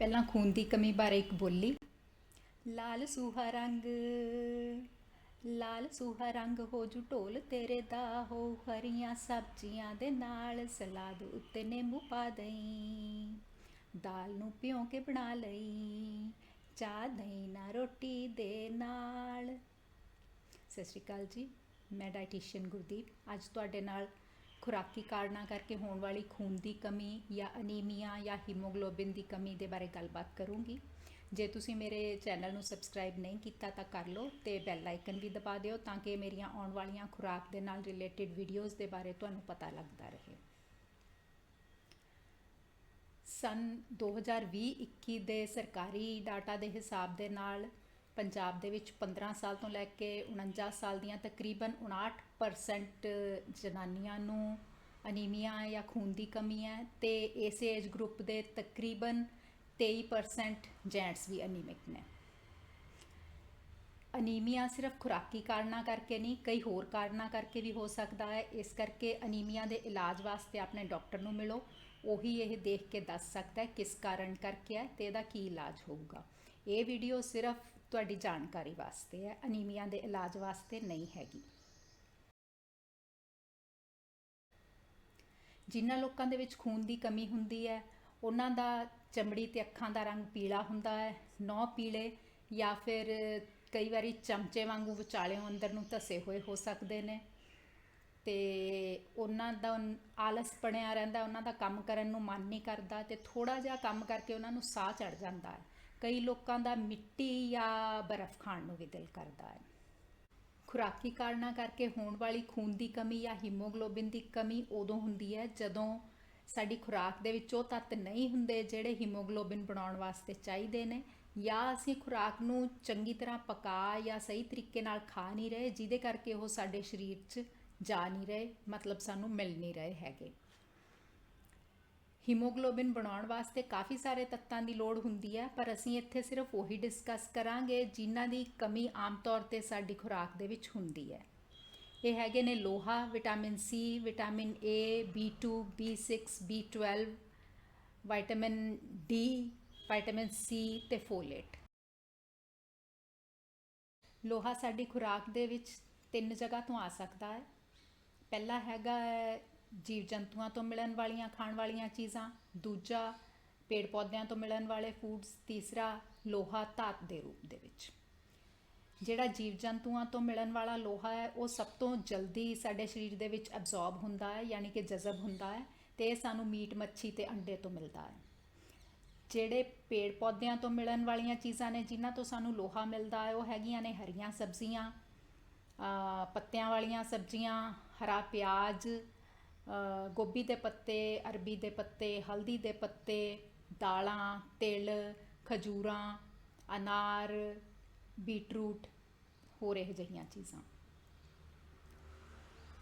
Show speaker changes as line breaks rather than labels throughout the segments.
ਪਹਿਲਾਂ ਖੂਨ ਦੀ ਕਮੀ ਬਾਰੇ ਇੱਕ ਬੋਲੀ। ਲਾਲ ਸੂਹਾ ਰੰਗ, ਲਾਲ ਸੂਹਾ ਰੰਗ ਹੋ ਜੂ ਢੋਲ ਤੇਰੇ ਦਾ, ਹੋ ਹਰੀਆਂ ਸਬਜ਼ੀਆਂ ਦੇ ਨਾਲ ਸਲਾਦ ਉੱਤੇ ਨਿੰਬੂ ਪਾ ਦਈ। ਦਾਲ ਨੂੰ ਭਿਉਂ ਕੇ ਬਣਾ ਲਈ, ਚਾਹ ਦਹੀਂ ਨਾ ਰੋਟੀ ਦੇ ਨਾਲ। ਸਤਿ ਸ਼੍ਰੀ ਅਕਾਲ ਜੀ, ਮੈਂ ਡਾਈਟੀਸ਼ੀਅਨ ਗੁਰਦੀਪ। ਅੱਜ ਤੁਹਾਡੇ ਨਾਲ ਖੁਰਾਕੀ ਕਾਰਨਾਂ ਕਰਕੇ ਹੋਣ ਵਾਲੀ ਖੂਨ ਦੀ ਕਮੀ ਜਾਂ ਅਨੀਮੀਆ ਜਾਂ ਹੀਮੋਗਲੋਬਿਨ ਦੀ ਕਮੀ ਦੇ ਬਾਰੇ ਗੱਲਬਾਤ ਕਰੂੰਗੀ। ਜੇ ਤੁਸੀਂ ਮੇਰੇ ਚੈਨਲ ਨੂੰ ਸਬਸਕ੍ਰਾਈਬ ਨਹੀਂ ਕੀਤਾ ਤਾਂ ਕਰ ਲਓ ਤੇ ਬੈਲ ਆਈਕਨ ਵੀ ਦਬਾ ਦਿਓ ਤਾਂ ਕਿ ਮੇਰੀਆਂ ਆਉਣ ਵਾਲੀਆਂ ਖੁਰਾਕ ਦੇ ਨਾਲ ਰਿਲੇਟਡ ਵੀਡੀਓਜ਼ ਦੇ ਬਾਰੇ ਤੁਹਾਨੂੰ ਪਤਾ ਲੱਗਦਾ ਰਹੇ। ਸਨ 2020-21 ਦੇ ਸਰਕਾਰੀ ਡਾਟਾ ਦੇ ਹਿਸਾਬ ਦੇ ਨਾਲ ਪੰਜਾਬ ਦੇ ਵਿੱਚ 15 ਸਾਲ ਤੋਂ ਲੈ ਕੇ 49 ਸਾਲ ਦੀਆਂ ਤਕਰੀਬਨ 59% ਜਨਾਨੀਆਂ ਨੂੰ ਅਨੀਮੀਆ ਜਾਂ ਖੂਨ ਦੀ ਕਮੀ ਹੈ ਤੇ ਇਸ ਏਜ ਗਰੁੱਪ ਦੇ ਤਕਰੀਬਨ 23% ਜੈਂਟਸ ਵੀ ਅਨੀਮਿਕ ਨੇ। ਅਨੀਮੀਆ ਸਿਰਫ ਖੁਰਾਕੀ ਕਾਰਨਾਂ ਕਰਕੇ ਨਹੀਂ, ਕਈ ਹੋਰ ਕਾਰਨਾਂ ਕਰਕੇ ਵੀ ਹੋ ਸਕਦਾ ਹੈ। ਇਸ ਕਰਕੇ ਅਨੀਮੀਆ ਦੇ ਇਲਾਜ ਵਾਸਤੇ ਆਪਣੇ ਡਾਕਟਰ ਨੂੰ ਮਿਲੋ। ਉਹੀ ਇਹ ਦੇਖ ਕੇ ਦੱਸ ਸਕਦਾ ਹੈ ਕਿਸ ਕਾਰਨ ਕਰਕੇ ਹੈ ਤੇ ਇਹਦਾ ਕੀ ਇਲਾਜ ਹੋਊਗਾ। ਇਹ ਵੀਡੀਓ ਸਿਰਫ ਤੁਹਾਡੀ ਜਾਣਕਾਰੀ ਵਾਸਤੇ ਹੈ, ਅਨੀਮੀਆ ਦੇ ਇਲਾਜ ਵਾਸਤੇ ਨਹੀਂ ਹੈਗੀ। ਜਿਨ੍ਹਾਂ ਲੋਕਾਂ ਦੇ ਵਿੱਚ ਖੂਨ ਦੀ ਕਮੀ ਹੁੰਦੀ ਹੈ, ਉਹਨਾਂ ਦਾ ਚਮੜੀ ਤੇ ਅੱਖਾਂ ਦਾ ਰੰਗ ਪੀਲਾ ਹੁੰਦਾ ਹੈ ਨੌ ਪੀਲੇ ਜਾਂ ਫਿਰ ਕਈ ਵਾਰੀ ਚਮਚੇ ਵਾਂਗੂ ਵਿਚਾਲਿਓਂ ਅੰਦਰ ਨੂੰ ਧਸੇ ਹੋਏ ਹੋ ਸਕਦੇ ਨੇ। ਤੇ ਉਹਨਾਂ ਦਾ ਆਲਸ ਬਣਿਆ ਰਹਿੰਦਾ, ਉਹਨਾਂ ਦਾ ਕੰਮ ਕਰਨ ਨੂੰ ਮਨ ਨਹੀਂ ਕਰਦਾ ਤੇ ਥੋੜਾ ਜਿਹਾ ਕੰਮ ਕਰਕੇ ਉਹਨਾਂ ਨੂੰ ਸਾਹ ਚੜ ਜਾਂਦਾ ਹੈ। ਕਈ ਲੋਕਾਂ ਦਾ ਮਿੱਟੀ ਜਾਂ ਬਰਫ਼ ਖਾਣ ਨੂੰ ਵੀ ਦਿਲ ਕਰਦਾ ਹੈ। ਖੁਰਾਕੀ ਕਾਰਨਾਂ ਕਰਕੇ ਹੋਣ ਵਾਲੀ ਖੂਨ ਦੀ ਕਮੀ ਜਾਂ ਹੀਮੋਗਲੋਬਿਨ ਦੀ ਕਮੀ ਉਦੋਂ ਹੁੰਦੀ ਹੈ ਜਦੋਂ ਸਾਡੀ ਖੁਰਾਕ ਦੇ ਵਿੱਚ ਉਹ ਤੱਤ ਨਹੀਂ ਹੁੰਦੇ ਜਿਹੜੇ ਹੀਮੋਗਲੋਬਿਨ ਬਣਾਉਣ ਵਾਸਤੇ ਚਾਹੀਦੇ ਨੇ ਜਾਂ ਅਸੀਂ ਖੁਰਾਕ ਨੂੰ ਚੰਗੀ ਤਰ੍ਹਾਂ ਪਕਾ ਜਾਂ ਸਹੀ ਤਰੀਕੇ ਨਾਲ ਖਾ ਨਹੀਂ ਰਹੇ, ਜਿਹਦੇ ਕਰਕੇ ਉਹ ਸਾਡੇ ਸਰੀਰ 'ਚ ਜਾ ਨਹੀਂ ਰਹੇ, ਮਤਲਬ ਸਾਨੂੰ ਮਿਲ ਨਹੀਂ ਰਹੇ ਹੈਗੇ। ਹੀਮੋਗਲੋਬਿਨ ਬਣਾਉਣ ਵਾਸਤੇ ਕਾਫੀ ਸਾਰੇ ਤੱਤਾਂ ਦੀ ਲੋੜ ਹੁੰਦੀ ਹੈ, ਪਰ ਅਸੀਂ ਇੱਥੇ ਸਿਰਫ ਉਹੀ ਡਿਸਕਸ ਕਰਾਂਗੇ ਜਿਨ੍ਹਾਂ ਦੀ ਕਮੀ ਆਮ ਤੌਰ ਤੇ ਸਾਡੀ ਖੁਰਾਕ ਦੇ ਵਿੱਚ ਹੁੰਦੀ ਹੈ। ਇਹ ਹੈਗੇ ਨੇ ਲੋਹਾ, vitamin C vitamin A B2 B6 B12 vitamin D vitamin C ਤੇ ਫੋਲੇਟ ਲੋਹਾ ਸਾਡੀ ਖੁਰਾਕ ਦੇ ਵਿੱਚ ਤਿੰਨ ਜਗ੍ਹਾ ਤੋਂ ਆ ਸਕਦਾ ਹੈ। ਪਹਿਲਾ ਹੈਗਾ ਹੈ ਜੀਵ ਜੰਤੂਆਂ ਤੋਂ ਮਿਲਣ ਵਾਲੀਆਂ, ਖਾਣ ਵਾਲੀਆਂ ਚੀਜ਼ਾਂ, ਦੂਜਾ ਪੇੜ ਪੌਦਿਆਂ ਤੋਂ ਮਿਲਣ ਵਾਲੇ ਫੂਡਸ ਤੀਸਰਾ ਲੋਹਾ ਧਾਤ ਦੇ ਰੂਪ ਦੇ ਵਿੱਚ। ਜਿਹੜਾ ਜੀਵ ਜੰਤੂਆਂ ਤੋਂ ਮਿਲਣ ਵਾਲਾ ਲੋਹਾ ਹੈ, ਉਹ ਸਭ ਤੋਂ ਜਲਦੀ ਸਾਡੇ ਸਰੀਰ ਦੇ ਵਿੱਚ ਅਬਜ਼ੌਰਬ ਹੁੰਦਾ ਹੈ, ਯਾਨੀ ਕਿ ਜਜ਼ਬ ਹੁੰਦਾ ਹੈ ਤੇ ਇਹ ਸਾਨੂੰ ਮੀਟ, ਮੱਛੀ ਤੇ ਅੰਡੇ ਤੋਂ ਮਿਲਦਾ ਹੈ। ਜਿਹੜੇ ਪੇੜ ਪੌਦਿਆਂ ਤੋਂ ਮਿਲਣ ਵਾਲੀਆਂ ਚੀਜ਼ਾਂ ਨੇ, ਜਿਨ੍ਹਾਂ ਤੋਂ ਸਾਨੂੰ ਲੋਹਾ ਮਿਲਦਾ ਹੈ, ਉਹ ਹੈਗੀਆਂ ਨੇ ਹਰੀਆਂ ਸਬਜ਼ੀਆਂ ਪੱਤਿਆਂ ਵਾਲੀਆਂ ਸਬਜ਼ੀਆਂ, ਹਰਾ ਪਿਆਜ਼ ਗੋਭੀ ਦੇ ਪੱਤੇ, ਅਰਬੀ ਦੇ ਪੱਤੇ, ਹਲਦੀ ਦੇ ਪੱਤੇ, ਦਾਲਾਂ, ਤਿਲ, ਖਜੂਰਾਂ, ਅਨਾਰ, ਬੀਟਰੂਟ, ਹੋਰ ਇਹ ਜਿਹੀਆਂ ਚੀਜ਼ਾਂ।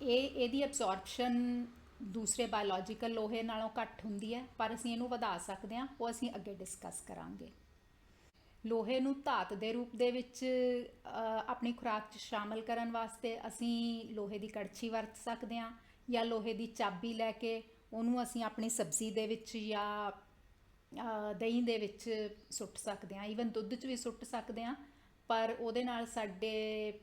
ਇਹ, ਇਹਦੀ ਅਬਜ਼ੌਰਪਸ਼ਨ ਦੂਸਰੇ ਬਾਇਓਲੋਜੀਕਲ ਲੋਹੇ ਨਾਲੋਂ ਘੱਟ ਹੁੰਦੀ ਹੈ, ਪਰ ਅਸੀਂ ਇਹਨੂੰ ਵਧਾ ਸਕਦੇ ਹਾਂ, ਉਹ ਅਸੀਂ ਅੱਗੇ ਡਿਸਕਸ ਕਰਾਂਗੇ। ਲੋਹੇ ਨੂੰ ਧਾਤ ਦੇ ਰੂਪ ਦੇ ਵਿੱਚ ਆਪਣੀ ਖੁਰਾਕ 'ਚ ਸ਼ਾਮਲ ਕਰਨ ਵਾਸਤੇ ਅਸੀਂ ਲੋਹੇ ਦੀ ਕੜਛੀ ਵਰਤ ਸਕਦੇ ਹਾਂ ਜਾਂ ਲੋਹੇ ਦੀ ਚਾਬੀ ਲੈ ਕੇ ਉਹਨੂੰ ਅਸੀਂ ਆਪਣੀ ਸਬਜ਼ੀ ਦੇ ਵਿੱਚ ਜਾਂ ਦਹੀਂ ਦੇ ਵਿੱਚ ਸੁੱਟ ਸਕਦੇ ਹਾਂ। ਈਵਨ ਦੁੱਧ 'ਚ ਵੀ ਸੁੱਟ ਸਕਦੇ ਹਾਂ, ਪਰ ਉਹਦੇ ਨਾਲ ਸਾਡੇ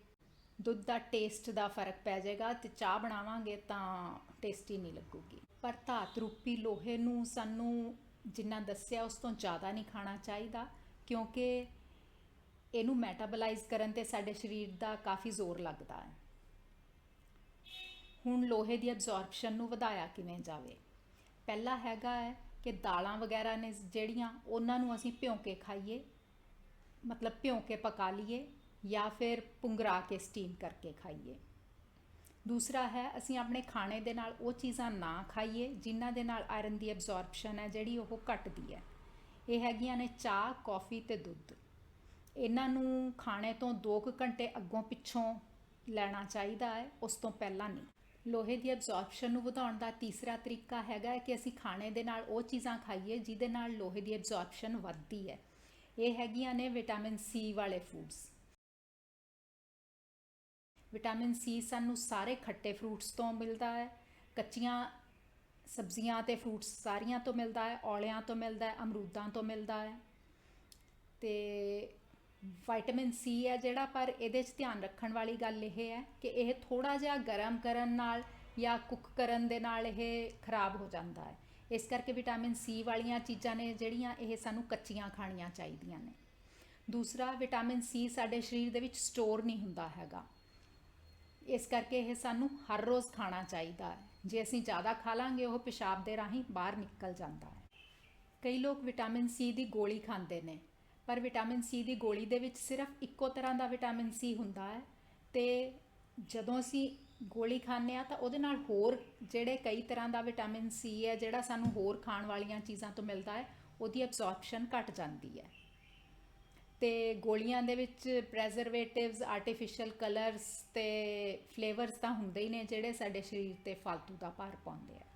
ਦੁੱਧ ਦਾ ਟੇਸਟ ਦਾ ਫ਼ਰਕ ਪੈ ਜਾਏਗਾ ਤੇ ਚਾਹ ਬਣਾਵਾਂਗੇ ਤਾਂ ਟੇਸਟੀ ਨਹੀਂ ਲੱਗੂਗੀ। ਪਰ ਧਾਤ ਰੂਪੀ ਲੋਹੇ ਨੂੰ ਸਾਨੂੰ ਜਿੰਨਾ ਦੱਸਿਆ ਉਸ ਤੋਂ ਜ਼ਿਆਦਾ ਨਹੀਂ ਖਾਣਾ ਚਾਹੀਦਾ, ਕਿਉਂਕਿ ਇਹਨੂੰ ਮੈਟਾਬੋਲਾਈਜ਼ ਕਰਨ ਤੇ ਸਾਡੇ ਸਰੀਰ ਦਾ ਕਾਫੀ ਜ਼ੋਰ ਲੱਗਦਾ ਹੈ। ਹੁਣ ਲੋਹੇ ਦੀ ਅਬਜ਼ੌਰਪਸ਼ਨ ਨੂੰ ਵਧਾਇਆ ਕਿਵੇਂ ਜਾਵੇ? ਪਹਿਲਾ ਹੈਗਾ ਹੈ ਕਿ ਦਾਲਾਂ ਵਗੈਰਾ ਨੇ ਜਿਹੜੀਆਂ ਉਹਨਾਂ ਨੂੰ ਅਸੀਂ ਭਿਉਂ ਕੇ ਖਾਈਏ, ਮਤਲਬ ਭਿਉਂ ਕੇ ਪਕਾ ਲਈਏ ਜਾਂ ਫਿਰ ਪੁੰਗਰਾ ਕੇ ਸਟੀਮ ਕਰਕੇ ਖਾਈਏ। ਦੂਸਰਾ ਹੈ, ਅਸੀਂ ਆਪਣੇ ਖਾਣੇ ਦੇ ਨਾਲ ਉਹ ਚੀਜ਼ਾਂ ਨਾ ਖਾਈਏ ਜਿਨ੍ਹਾਂ ਦੇ ਨਾਲ ਆਇਰਨ ਦੀ ਅਬਜ਼ੌਰਪਸ਼ਨ ਹੈ ਜਿਹੜੀ ਉਹ ਘਟਦੀ ਹੈ। ਇਹ ਹੈਗੀਆਂ ਨੇ ਚਾਹ, ਕੌਫੀ ਤੇ ਦੁੱਧ। ਇਹਨਾਂ ਨੂੰ ਖਾਣੇ ਤੋਂ 2 ਘੰਟੇ ਅੱਗੋਂ ਪਿੱਛੋਂ ਲੈਣਾ ਚਾਹੀਦਾ ਹੈ, ਉਸ ਤੋਂ ਪਹਿਲਾਂ ਨਹੀਂ। ਲੋਹੇ ਦੀ ਅਬਜ਼ੌਰਪਸ਼ਨ ਨੂੰ ਵਧਾਉਣ ਦਾ ਤੀਸਰਾ ਤਰੀਕਾ ਹੈਗਾ ਕਿ ਅਸੀਂ ਖਾਣੇ ਦੇ ਨਾਲ ਉਹ ਚੀਜ਼ਾਂ ਖਾਈਏ ਜਿਹਦੇ ਨਾਲ ਲੋਹੇ ਦੀ ਅਬਜ਼ੌਰਪਸ਼ਨ ਵੱਧਦੀ ਹੈ। ਇਹ ਹੈਗੀਆਂ ਨੇ ਵਿਟਾਮਿਨ ਸੀ ਵਾਲੇ ਫੂਡਸ ਵਿਟਾਮਿਨ ਸੀ ਸਾਨੂੰ ਸਾਰੇ ਖੱਟੇ ਫਰੂਟਸ ਤੋਂ ਮਿਲਦਾ ਹੈ, ਕੱਚੀਆਂ ਸਬਜ਼ੀਆਂ ਤੇ ਫਰੂਟਸ ਸਾਰੀਆਂ ਤੋਂ ਮਿਲਦਾ ਹੈ, ਔਲਿਆਂ ਤੋਂ ਮਿਲਦਾ ਹੈ, ਅਮਰੂਦਾਂ ਤੋਂ ਮਿਲਦਾ ਹੈ। ਤੇ ਵਿਟਾਮਿਨ ਸੀ ਹੈ ਜਿਹੜਾ ਪਰ ਇਹਦੇ 'ਚ ਧਿਆਨ ਰੱਖਣ ਵਾਲੀ ਗੱਲ ਇਹ ਹੈ ਕਿ ਇਹ ਥੋੜਾ ਜਿਹਾ ਗਰਮ ਕਰਨ ਨਾਲ ਜਾਂ ਕੁੱਕ ਕਰਨ ਦੇ ਨਾਲ ਇਹ ਖਰਾਬ ਹੋ ਜਾਂਦਾ ਹੈ। ਇਸ ਕਰਕੇ ਵਿਟਾਮਿਨ ਸੀ ਵਾਲੀਆਂ ਚੀਜ਼ਾਂ ਨੇ ਜਿਹੜੀਆਂ ਇਹ ਸਾਨੂੰ ਕੱਚੀਆਂ ਖਾਣੀਆਂ ਚਾਹੀਦੀਆਂ ਨੇ। ਦੂਸਰਾ ਵਿਟਾਮਿਨ ਸੀ ਸਾਡੇ ਸਰੀਰ ਦੇ ਵਿੱਚ ਸਟੋਰ ਨਹੀਂ ਹੁੰਦਾ ਹੈਗਾ। ਇਸ ਕਰਕੇ ਇਹ ਸਾਨੂੰ ਹਰ ਰੋਜ਼ ਖਾਣਾ ਚਾਹੀਦਾ ਹੈ। ਜੇ ਅਸੀਂ ਜ਼ਿਆਦਾ ਖਾ ਲਾਂਗੇ, ਉਹ ਪਿਸ਼ਾਬ ਦੇ ਰਾਹੀਂ ਬਾਹਰ ਨਿਕਲ ਜਾਂਦਾ ਹੈ। ਕਈ ਲੋਕ ਵਿਟਾਮਿਨ ਸੀ ਦੀ ਗੋਲੀ ਖਾਂਦੇ ਨੇ। ਪਰ ਵਿਟਾਮਿਨ ਸੀ ਦੀ ਗੋਲੀ ਦੇ ਵਿੱਚ ਸਿਰਫ ਇੱਕੋ ਤਰ੍ਹਾਂ ਦਾ ਵਿਟਾਮਿਨ ਸੀ ਹੁੰਦਾ ਹੈ ਤੇ ਜਦੋਂ ਅਸੀਂ ਗੋਲੀ ਖਾਂਦੇ ਆ ਤਾਂ ਉਹਦੇ ਨਾਲ ਹੋਰ ਜਿਹੜੇ ਕਈ ਤਰ੍ਹਾਂ ਦਾ ਵਿਟਾਮਿਨ ਸੀ ਹੈ, ਜਿਹੜਾ ਸਾਨੂੰ ਹੋਰ ਖਾਣ ਵਾਲੀਆਂ ਚੀਜ਼ਾਂ ਤੋਂ ਮਿਲਦਾ ਹੈ, ਉਹਦੀ ਐਬਜ਼ੌਰਪਸ਼ਨ ਘਟ ਜਾਂਦੀ ਹੈ। ਤੇ ਗੋਲੀਆਂ ਦੇ ਵਿੱਚ ਪ੍ਰੈਜ਼ਰਵੇਟਿਵਸ ਆਰਟੀਫੀਸ਼ੀਅਲ ਕਲਰਸ ਤੇ ਫਲੇਵਰਸ ਤਾਂ ਹੁੰਦੇ ਹੀ ਨੇ ਜਿਹੜੇ ਸਾਡੇ ਸਰੀਰ ਤੇ ਫालतू ਦਾ ਭਾਰ ਪਾਉਂਦੇ ਆ।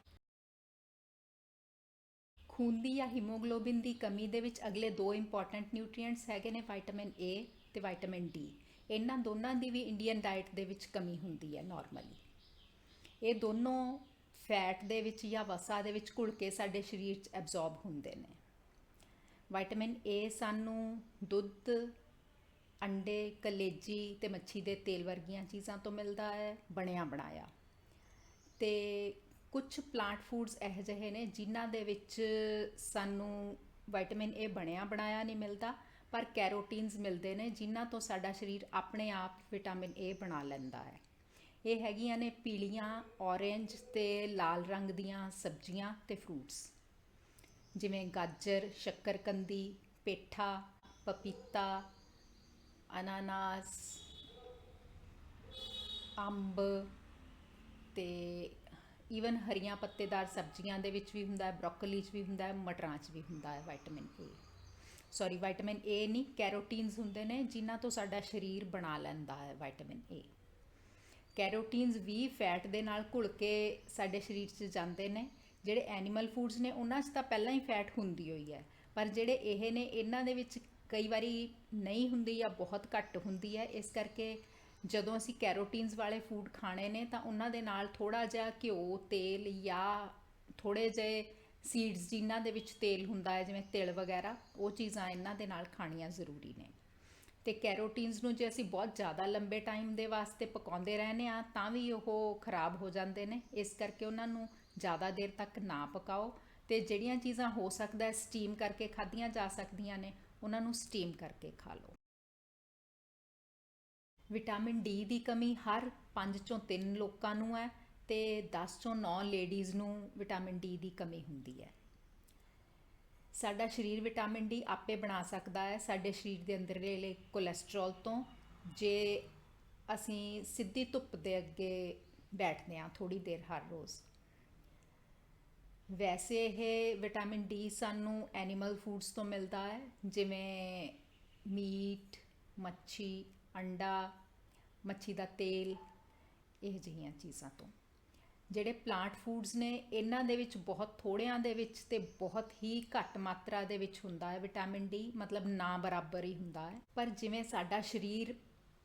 ਖੂਨ ਦੀ ਜਾਂ ਹੀਮੋਗਲੋਬਿਨ ਦੀ ਕਮੀ ਦੇ ਵਿੱਚ ਅਗਲੇ ਦੋ ਇੰਪੋਰਟੈਂਟ ਨਿਊਟ੍ਰੀਐਂਟਸ ਹੈਗੇ ਨੇ ਵਿਟਾਮਿਨ ਏ ਤੇ ਵਿਟਾਮਿਨ ਡੀ ਇਹਨਾਂ ਦੋਨਾਂ ਦੀ ਵੀ ਇੰਡੀਅਨ ਡਾਈਟ ਦੇ ਵਿੱਚ ਕਮੀ ਹੁੰਦੀ ਹੈ ਨਾਰਮਲੀ ਇਹ ਦੋਨੋਂ ਫੈਟ ਦੇ ਵਿੱਚ ਜਾਂ ਵਸਾ ਦੇ ਵਿੱਚ ਘੁਲ ਕੇ ਸਾਡੇ ਸਰੀਰ 'ਚ ਐਬਜ਼ੌਰਬ ਹੁੰਦੇ ਨੇ। ਵਿਟਾਮਿਨ ਏ ਸਾਨੂੰ ਦੁੱਧ, ਅੰਡੇ, ਕਲੇਜੀ ਤੇ ਮੱਛੀ ਦੇ ਤੇਲ ਵਰਗੀਆਂ ਚੀਜ਼ਾਂ ਤੋਂ ਮਿਲਦਾ ਹੈ, ਬਣਿਆ ਬਣਾਇਆ। ਤੇ ਕੁਝ ਪਲਾਂਟ ਫੂਡਸ ਇਹੋ ਜਿਹੇ ਨੇ ਜਿਨ੍ਹਾਂ ਦੇ ਵਿੱਚ ਸਾਨੂੰ ਵਿਟਾਮਿਨ ਏ ਬਣਿਆ ਬਣਾਇਆ ਨਹੀਂ ਮਿਲਦਾ, ਪਰ ਕੈਰੋਟੀਨਸ ਮਿਲਦੇ ਨੇ ਜਿਨ੍ਹਾਂ ਤੋਂ ਸਾਡਾ ਸਰੀਰ ਆਪਣੇ ਆਪ ਵਿਟਾਮਿਨ ਏ ਬਣਾ ਲੈਂਦਾ ਹੈ। ਇਹ ਹੈਗੀਆਂ ਨੇ ਪੀਲੀਆਂ ਔਰੇਂਜ ਤੇ ਲਾਲ ਰੰਗ ਦੀਆਂ ਸਬਜ਼ੀਆਂ ਤੇ ਫਰੂਟਸ ਜਿਵੇਂ ਗਾਜਰ, ਸ਼ੱਕਰਕੰਦੀ, ਪੇਠਾ, ਪਪੀਤਾ, ਅਨਾਨਾਸ, ਅੰਬ ਤੇ ਈਵਨ ਹਰੀਆਂ ਪੱਤੇਦਾਰ ਸਬਜ਼ੀਆਂ ਦੇ ਵਿੱਚ ਵੀ ਹੁੰਦਾ ਹੈ ਬ੍ਰੋਕਲੀ 'ਚ ਵੀ ਹੁੰਦਾ ਹੈ, ਮਟਰਾਂ 'ਚ ਵੀ ਹੁੰਦਾ ਹੈ vitamin A sorry vitamin A ਨਹੀਂ ਕੈਰੋਟੀਨਸ ਹੁੰਦੇ ਨੇ ਜਿਨ੍ਹਾਂ ਤੋਂ ਸਾਡਾ ਸਰੀਰ ਬਣਾ ਲੈਂਦਾ ਹੈ ਵਿਟਾਮਿਨ ਏ ਕੈਰੋਟੀਨਸ ਵੀ ਫੈਟ ਦੇ ਨਾਲ ਘੁਲ ਕੇ ਸਾਡੇ ਸਰੀਰ 'ਚ ਜਾਂਦੇ ਨੇ। ਜਿਹੜੇ ਐਨੀਮਲ ਫੂਡਸ ਨੇ, ਉਹਨਾਂ 'ਚ ਤਾਂ ਪਹਿਲਾਂ ਹੀ ਫੈਟ ਹੁੰਦੀ ਹੋਈ ਹੈ। ਪਰ ਜਿਹੜੇ ਇਹ ਨੇ, ਇਹਨਾਂ ਦੇ ਵਿੱਚ ਕਈ ਵਾਰੀ ਨਹੀਂ ਹੁੰਦੀ ਜਾਂ ਬਹੁਤ ਘੱਟ ਹੁੰਦੀ ਹੈ। ਇਸ ਕਰਕੇ ਜਦੋਂ ਅਸੀਂ ਕੈਰੋਟੀਨਸ ਵਾਲੇ ਫੂਡ ਖਾਣੇ ਨੇ ਤਾਂ ਉਹਨਾਂ ਦੇ ਨਾਲ ਥੋੜਾ ਜਿਹਾ ਘਿਓ, ਤੇਲ ਜਾਂ ਥੋੜੇ ਜਿਹੇ ਸੀਡਸ ਜਿਨ੍ਹਾਂ ਦੇ ਵਿੱਚ ਤੇਲ ਹੁੰਦਾ ਹੈ, ਜਿਵੇਂ ਤਿਲ ਵਗੈਰਾ, ਉਹ ਚੀਜ਼ਾਂ ਇਹਨਾਂ ਦੇ ਨਾਲ ਖਾਣੀਆਂ ਜ਼ਰੂਰੀ ਨੇ। ਤੇ ਕੈਰੋਟੀਨਸ ਨੂੰ ਜੇ ਅਸੀਂ ਬਹੁਤ ਜ਼ਿਆਦਾ ਲੰਬੇ ਟਾਈਮ ਦੇ ਵਾਸਤੇ ਪਕਾਉਂਦੇ ਰਹਿੰਦੇ ਆ ਤਾਂ ਵੀ ਉਹ ਖਰਾਬ ਹੋ ਜਾਂਦੇ ਨੇ। ਇਸ ਕਰਕੇ ਉਹਨਾਂ ਨੂੰ ਜ਼ਿਆਦਾ ਦੇਰ ਤੱਕ ਨਾ ਪਕਾਓ ਤੇ ਜਿਹੜੀਆਂ ਚੀਜ਼ਾਂ ਹੋ ਸਕਦਾ ਸਟੀਮ ਕਰਕੇ ਖਾਧੀਆਂ ਜਾ ਸਕਦੀਆਂ ਨੇ, ਉਹਨਾਂ ਨੂੰ ਸਟੀਮ ਕਰਕੇ ਖਾ ਲਓ। ਵਿਟਾਮਿਨ ਡੀ ਦੀ ਕਮੀ ਹਰ 5 ਚੋਂ 3 ਲੋਕਾਂ ਨੂੰ ਹੈ ਤੇ 10 ਚੋਂ 9 ਲੇਡੀਜ਼ ਨੂੰ ਵਿਟਾਮਿਨ ਡੀ ਦੀ ਕਮੀ ਹੁੰਦੀ ਹੈ। ਸਾਡਾ ਸਰੀਰ ਵਿਟਾਮਿਨ ਡੀ ਆਪੇ ਬਣਾ ਸਕਦਾ ਹੈ ਸਾਡੇ ਸਰੀਰ ਦੇ ਅੰਦਰਲੇ ਕੋਲੇਸਟ੍ਰੋਲ ਤੋਂ। ਜੇ ਅਸੀਂ ਸਿੱਧੀ ਧੁੱਪ ਦੇ ਅੱਗੇ ਬੈਠਦੇ ਹਾਂ ਥੋੜੀ ਦੇਰ ਹਰ ਰੋਜ਼। ਵੈਸੇ ਇਹ ਵਿਟਾਮਿਨ ਡੀ ਸਾਨੂੰ ਐਨੀਮਲ ਫੂਡਸ ਤੋਂ ਮਿਲਦਾ ਹੈ ਜਿਵੇਂ ਮੀਟ, ਮੱਛੀ ਅੰਡਾ, ਮੱਛੀ ਦਾ ਤੇਲ, ਇਹ ਜਿਹੀਆਂ ਚੀਜ਼ਾਂ ਤੋਂ। ਜਿਹੜੇ ਪਲਾਂਟ ਫੂਡਸ ਨੇ, ਇਹਨਾਂ ਦੇ ਵਿੱਚ ਬਹੁਤ ਥੋੜਿਆਂ ਦੇ ਵਿੱਚ ਤੇ ਬਹੁਤ ਹੀ ਘੱਟ ਮਾਤਰਾ ਦੇ ਵਿੱਚ ਹੁੰਦਾ ਹੈ ਵਿਟਾਮਿਨ ਡੀ ਮਤਲਬ ਨਾ ਬਰਾਬਰ ਹੀ ਹੁੰਦਾ ਹੈ। ਪਰ ਜਿਵੇਂ ਸਾਡਾ ਸਰੀਰ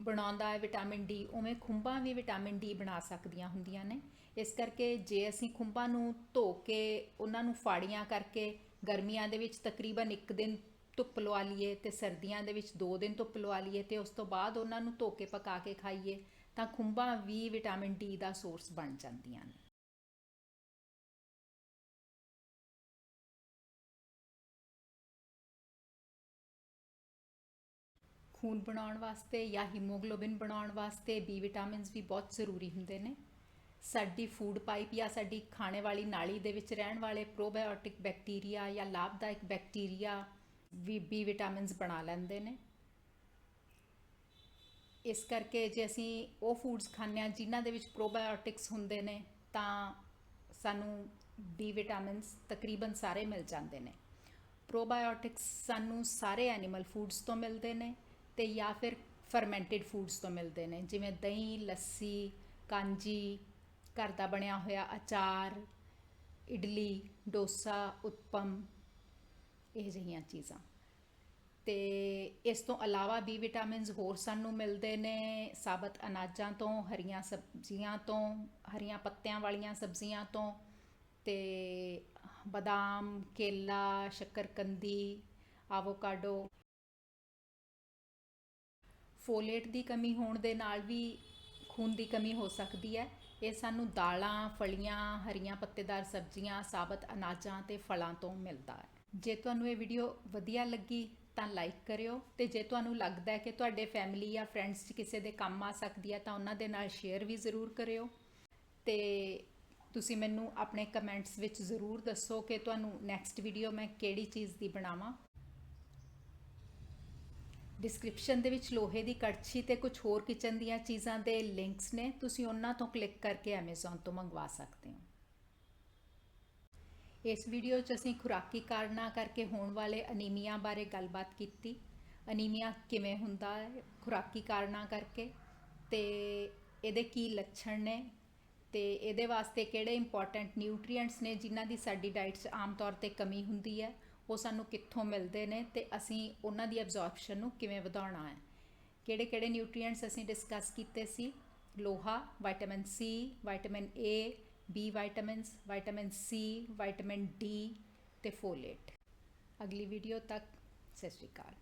ਬਣਾਉਂਦਾ ਹੈ ਵਿਟਾਮਿਨ ਡੀ ਉਵੇਂ ਖੁੰਬਾਂ ਵੀ ਵਿਟਾਮਿਨ ਡੀ ਬਣਾ ਸਕਦੀਆਂ ਹੁੰਦੀਆਂ ਨੇ। ਇਸ ਕਰਕੇ ਜੇ ਅਸੀਂ ਖੁੰਬਾਂ ਨੂੰ ਧੋ ਕੇ, ਉਹਨਾਂ ਨੂੰ ਫਾੜੀਆਂ ਕਰਕੇ, ਗਰਮੀਆਂ ਦੇ ਵਿੱਚ ਤਕਰੀਬਨ ਇੱਕ ਦਿਨ ਧੁੱਪ ਲਵਾ ਲਈਏ ਤੇ ਸਰਦੀਆਂ ਦੇ ਵਿੱਚ 2 ਦਿਨ ਧੁੱਪ ਲਵਾ ਲਈਏ ਤੇ ਉਸ ਤੋਂ ਬਾਅਦ ਉਹਨਾਂ ਨੂੰ ਧੋ ਕੇ ਪਕਾ ਕੇ ਖਾਈਏ, ਤਾਂ ਖੁੰਬਾਂ ਵੀ ਵਿਟਾਮਿਨ ਡੀ ਦਾ ਸੋਰਸ ਬਣ ਜਾਂਦੀਆਂ ਨੇ। ਖੂਨ ਬਣਾਉਣ ਵਾਸਤੇ ਜਾਂ ਹੀਮੋਗਲੋਬਿਨ ਬਣਾਉਣ ਵਾਸਤੇ ਬੀ ਵਿਟਾਮਿਨਸ ਵੀ ਬਹੁਤ ਜ਼ਰੂਰੀ ਹੁੰਦੇ ਨੇ। ਸਾਡੀ ਫੂਡ ਪਾਈਪ ਜਾਂ ਸਾਡੀ ਖਾਣੇ ਵਾਲੀ ਨਾਲੀ ਦੇ ਵਿੱਚ ਰਹਿਣ ਵਾਲੇ ਪ੍ਰੋਬਾਇਓਟਿਕ ਬੈਕਟੀਰੀਆ ਜਾਂ ਲਾਭਦਾਇਕ ਬੈਕਟੀਰੀਆ ਵੀ ਬੀ ਵਿਟਾਮਿਨਸ ਬਣਾ ਲੈਂਦੇ ਨੇ। ਇਸ ਕਰਕੇ ਜੇ ਅਸੀਂ ਉਹ ਫੂਡਸ ਖਾਂਦੇ ਹਾਂ ਜਿਨ੍ਹਾਂ ਦੇ ਵਿੱਚ ਪ੍ਰੋਬਾਇਓਟਿਕਸ ਹੁੰਦੇ ਨੇ, ਤਾਂ ਸਾਨੂੰ ਬੀ ਵਿਟਾਮਿਨਸ ਤਕਰੀਬਨ ਸਾਰੇ ਮਿਲ ਜਾਂਦੇ ਨੇ। ਪ੍ਰੋਬਾਇਓਟਿਕਸ ਸਾਨੂੰ ਸਾਰੇ ਐਨੀਮਲ ਫੂਡਸ ਤੋਂ ਮਿਲਦੇ ਨੇ ਤੇ ਜਾਂ ਫਿਰ ਫਰਮੈਂਟਡ ਫੂਡਸ ਤੋਂ ਮਿਲਦੇ ਨੇ, ਜਿਵੇਂ ਦਹੀਂ, ਲੱਸੀ, ਕਾਂਜੀ, ਘਰ ਦਾ ਬਣਿਆ ਹੋਇਆ ਅਚਾਰ, ਇਡਲੀ, ਡੋਸਾ, ਉਤਪਮ। ਇਹ ਜਿਹੀਆਂ ਚੀਜ਼ਾਂ। ਤੇ ਇਸ ਤੋਂ ਇਲਾਵਾ ਬੀ ਵਿਟਾਮਿਨਸ ਹੋਰ ਸਾਨੂੰ ਮਿਲਦੇ ਨੇ, ਸਾਬਤ ਅਨਾਜਾਂ ਤੋਂ, ਹਰੀਆਂ ਸਬਜ਼ੀਆਂ ਤੋਂ, ਹਰੀਆਂ ਪੱਤਿਆਂ ਵਾਲੀਆਂ ਸਬਜ਼ੀਆਂ ਤੋਂ, ਤੇ ਬਦਾਮ, ਕੇਲਾ, ਸ਼ੱਕਰਕੰਦੀ ਆਵੋਕਾਡੋ ਫੋਲੇਟ ਦੀ ਕਮੀ ਹੋਣ ਦੇ ਨਾਲ ਵੀ ਖੂਨ ਦੀ ਕਮੀ ਹੋ ਸਕਦੀ ਹੈ। ਇਹ ਸਾਨੂੰ ਦਾਲਾਂ, ਫਲੀਆਂ, ਹਰੀਆਂ ਪੱਤੇਦਾਰ ਸਬਜ਼ੀਆਂ, ਸਾਬਤ ਅਨਾਜਾਂ ਤੇ ਫਲਾਂ ਤੋਂ ਮਿਲਦਾ ਹੈ। ਜੇ ਤੁਹਾਨੂੰ ਇਹ ਵੀਡੀਓ ਵਧੀਆ ਲੱਗੀ, ਤਾਂ ਲਾਈਕ ਕਰਿਓ ਤੇ ਜੇ ਤੁਹਾਨੂੰ ਲੱਗਦਾ ਹੈ ਕਿ ਤੁਹਾਡੇ ਫੈਮਿਲੀ ਜਾਂ ਫਰੈਂਡਸ 'ਚ ਕਿਸੇ ਦੇ ਕੰਮ ਆ ਸਕਦੀ ਹੈ ਤਾਂ ਉਹਨਾਂ ਦੇ ਨਾਲ ਸ਼ੇਅਰ ਵੀ ਜ਼ਰੂਰ ਕਰਿਓ। ਤੇ ਤੁਸੀਂ ਮੈਨੂੰ ਆਪਣੇ ਕਮੈਂਟਸ ਵਿੱਚ ਜ਼ਰੂਰ ਦੱਸੋ ਕਿ ਤੁਹਾਨੂੰ ਨੈਕਸਟ ਵੀਡੀਓ ਮੈਂ ਕਿਹੜੀ ਚੀਜ਼ ਦੀ ਬਣਾਵਾਂ। ਡਿਸਕ੍ਰਿਪਸ਼ਨ ਦੇ ਵਿੱਚ ਲੋਹੇ ਦੀ ਕੜਛੀ ਤੇ ਕੁਝ ਹੋਰ ਕਿਚਨ ਦੀਆਂ ਚੀਜ਼ਾਂ ਦੇ ਲਿੰਕਸ ਨੇ, ਤੁਸੀਂ ਉਹਨਾਂ ਤੋਂ ਕਲਿੱਕ ਕਰਕੇ Amazon ਤੋਂ ਮੰਗਵਾ ਸਕਦੇ ਹੋ। ਇਸ ਵੀਡੀਓ 'ਚ ਅਸੀਂ ਖੁਰਾਕੀ ਕਾਰਨਾਂ ਕਰਕੇ ਹੋਣ ਵਾਲੇ ਅਨੀਮੀਆ ਬਾਰੇ ਗੱਲਬਾਤ ਕੀਤੀ। ਅਨੀਮੀਆ ਕਿਵੇਂ ਹੁੰਦਾ ਹੈ, ਖੁਰਾਕੀ ਕਾਰਨਾਂ ਕਰਕੇ ਤੇ ਇਹਦੇ ਕੀ ਲੱਛਣ ਨੇ ਤੇ ਇਹਦੇ ਵਾਸਤੇ ਕਿਹੜੇ ਇੰਪੋਰਟੈਂਟ ਨਿਊਟ੍ਰੀਐਂਟਸ ਨੇ ਜਿਨ੍ਹਾਂ ਦੀ ਸਾਡੀ ਡਾਈਟ 'ਚ ਆਮ ਤੌਰ ਤੇ ਕਮੀ ਹੁੰਦੀ ਹੈ, ਉਹ ਸਾਨੂੰ ਕਿੱਥੋਂ ਮਿਲਦੇ ਨੇ ਤੇ ਅਸੀਂ ਉਹਨਾਂ ਦੀ ਐਬਜ਼ੌਰਪਸ਼ਨ ਨੂੰ ਕਿਵੇਂ ਵਧਾਉਣਾ ਹੈ। ਕਿਹੜੇ ਕਿਹੜੇ ਨਿਊਟ੍ਰੀਐਂਟਸ ਅਸੀਂ ਡਿਸਕਸ ਕੀਤੇ ਸੀ? ਲੋਹਾ vitamin C vitamin A B vitamins vitamin C vitamin D ਤੇ ਫੋਲੇਟ ਅਗਲੀ ਵੀਡੀਓ ਤੱਕ ਸਤਿ ਸ਼੍ਰੀ ਅਕਾਲ।